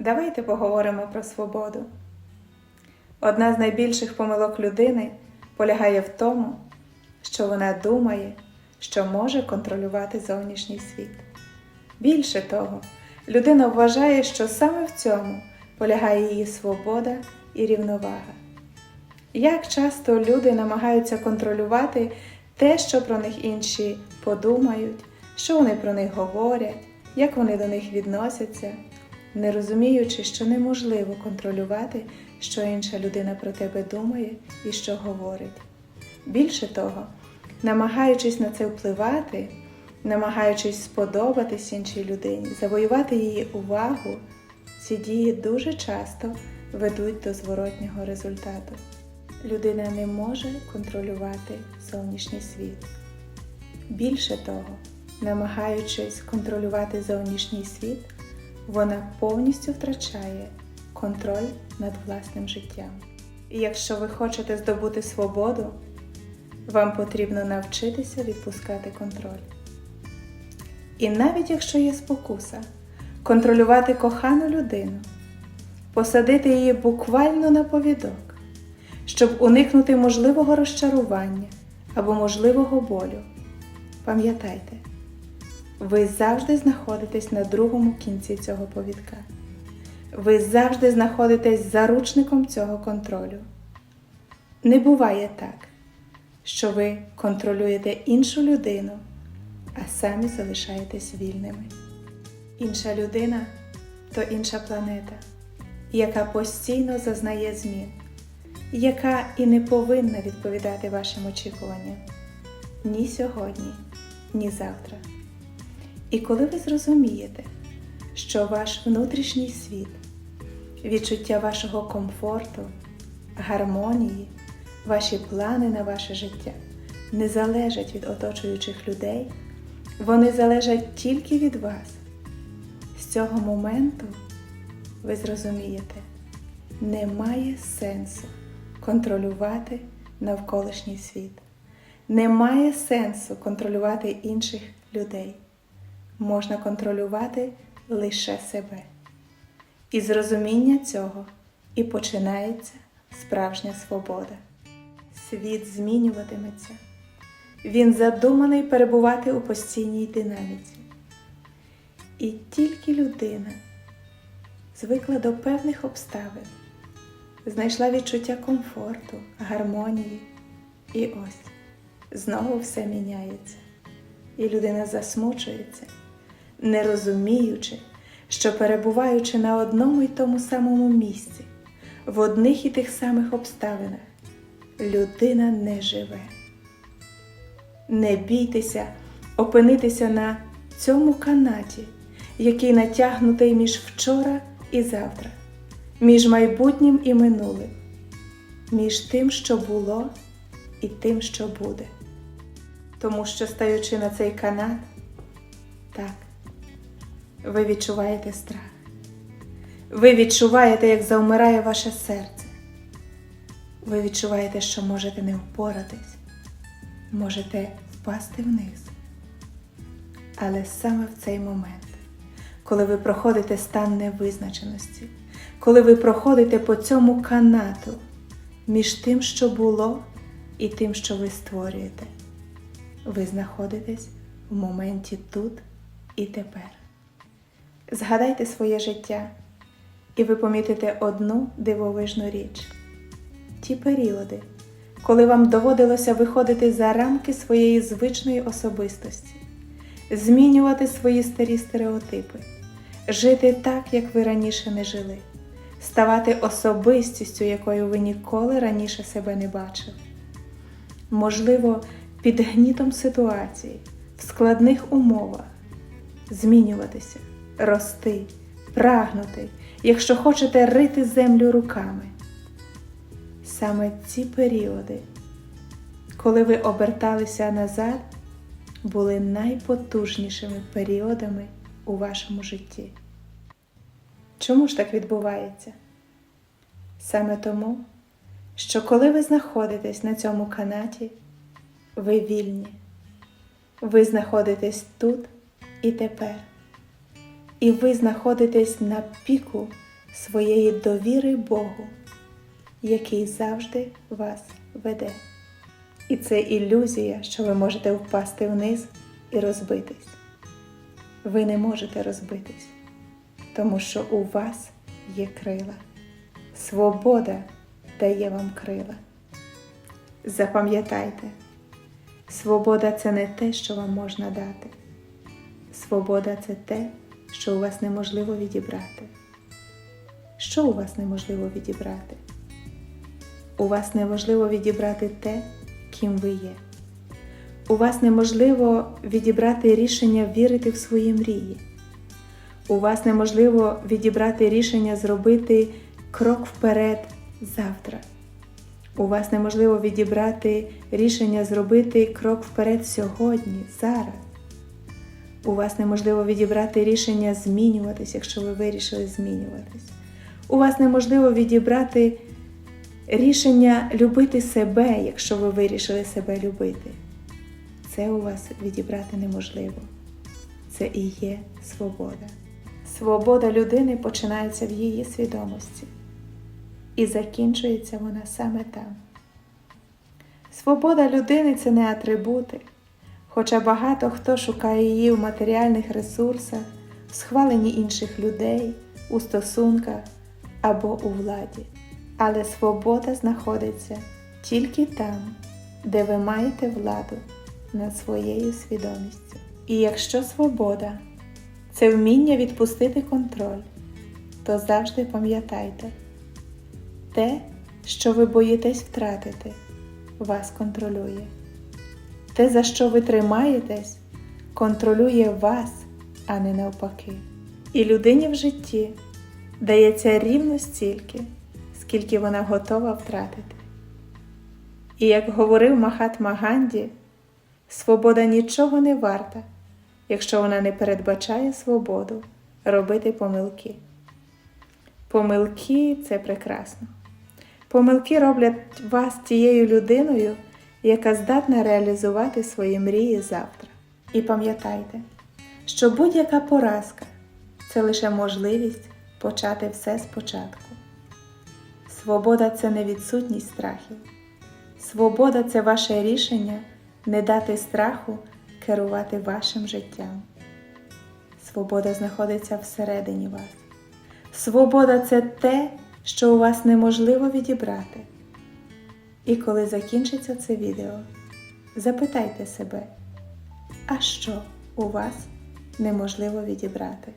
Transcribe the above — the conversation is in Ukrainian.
Давайте поговоримо про свободу. Одна з найбільших помилок людини полягає в тому, що вона думає, що може контролювати зовнішній світ. Більше того, людина вважає, що саме в цьому полягає її свобода і рівновага. Як часто люди намагаються контролювати те, що про них інші подумають, що вони про них говорять, як вони до них відносяться, не розуміючи, що неможливо контролювати, що інша людина про тебе думає і що говорить. Більше того, намагаючись на це впливати, намагаючись сподобатись іншій людині, завоювати її увагу, ці дії дуже часто ведуть до зворотнього результату. Людина не може контролювати зовнішній світ. Більше того, намагаючись контролювати зовнішній світ, вона повністю втрачає контроль над власним життям. І якщо ви хочете здобути свободу, вам потрібно навчитися відпускати контроль. І навіть якщо є спокуса, контролювати кохану людину, посадити її буквально на повідок, щоб уникнути можливого розчарування або можливого болю. Пам'ятайте, ви завжди знаходитесь на другому кінці цього повідка. Ви завжди знаходитесь заручником цього контролю. Не буває так, що ви контролюєте іншу людину, а самі залишаєтесь вільними. Інша людина то інша планета, яка постійно зазнає змін, яка і не повинна відповідати вашим очікуванням ні сьогодні, ні завтра. І коли ви зрозумієте, що ваш внутрішній світ, відчуття вашого комфорту, гармонії, ваші плани на ваше життя не залежать від оточуючих людей, вони залежать тільки від вас. З цього моменту ви зрозумієте, немає сенсу контролювати навколишній світ. Немає сенсу контролювати інших людей. Можна контролювати лише себе. І з розуміння цього і починається справжня свобода. Світ змінюватиметься. Він задуманий перебувати у постійній динаміці. І тільки людина звикла до певних обставин, знайшла відчуття комфорту, гармонії. І ось знову все міняється. І людина засмучується, не розуміючи, що перебуваючи на одному й тому самому місці, в одних і тих самих обставинах, людина не живе. Не бійтеся опинитися на цьому канаті, який натягнутий між вчора і завтра, між майбутнім і минулим, між тим, що було, і тим, що буде. Тому що, стаючи на цей канат, так, ви відчуваєте страх. Ви відчуваєте, як завмирає ваше серце. Ви відчуваєте, що можете не впоратись, можете впасти вниз. Але саме в цей момент, коли ви проходите стан невизначеності, коли ви проходите по цьому канату між тим, що було, і тим, що ви створюєте, ви знаходитесь в моменті тут і тепер. Згадайте своє життя, і ви помітите одну дивовижну річ ті періоди, коли вам доводилося виходити за рамки своєї звичної особистості, змінювати свої старі стереотипи, жити так, як ви раніше не жили, ставати особистістю, якою ви ніколи раніше себе не бачили. Можливо, під гнітом ситуації, в складних умовах, змінюватися, рости, прагнути, якщо хочете рити землю руками. Саме ці періоди, коли ви оберталися назад, були найпотужнішими періодами у вашому житті. Чому ж так відбувається? Саме тому, що коли ви знаходитесь на цьому канаті, ви вільні, ви знаходитесь тут і тепер, і ви знаходитесь на піку своєї довіри Богу, який завжди вас веде. І це ілюзія, що ви можете впасти вниз і розбитись. Ви не можете розбитись, тому що у вас є крила. Свобода дає вам крила. Запам'ятайте, свобода це не те, що вам можна дати. Свобода це те, що у вас неможливо відібрати. Що у вас неможливо відібрати? У вас неможливо відібрати те, ким ви є. У вас неможливо відібрати рішення вірити в свої мрії. У вас неможливо відібрати рішення зробити крок вперед завтра. У вас неможливо відібрати рішення зробити крок вперед сьогодні, зараз. У вас неможливо відібрати рішення змінюватись, якщо ви вирішили змінюватись. У вас неможливо відібрати рішення любити себе, якщо ви вирішили себе любити. Це у вас відібрати неможливо. Це і є свобода. Свобода людини починається в її свідомості і закінчується вона саме там. Свобода людини це не атрибути, хоча багато хто шукає її в матеріальних ресурсах, в схваленні інших людей, у стосунках або у владі. Але свобода знаходиться тільки там, де ви маєте владу над своєю свідомістю. І якщо свобода це вміння відпустити контроль, то завжди пам'ятайте, те, що ви боїтесь втратити, вас контролює. Те, за що ви тримаєтесь, контролює вас, а не навпаки. І людині в житті дається рівно стільки, скільки вона готова втратити. І як говорив Махатма Ганді, свобода нічого не варта, якщо вона не передбачає свободу робити помилки. Помилки це прекрасно. Помилки роблять вас тією людиною, яка здатна реалізувати свої мрії завтра. І пам'ятайте, що будь-яка поразка це лише можливість почати все спочатку. Свобода це не відсутність страхів. Свобода це ваше рішення не дати страху керувати вашим життям. Свобода знаходиться всередині вас. Свобода це те, що у вас неможливо відібрати. І коли закінчиться це відео, запитайте себе, а що у вас неможливо відібрати?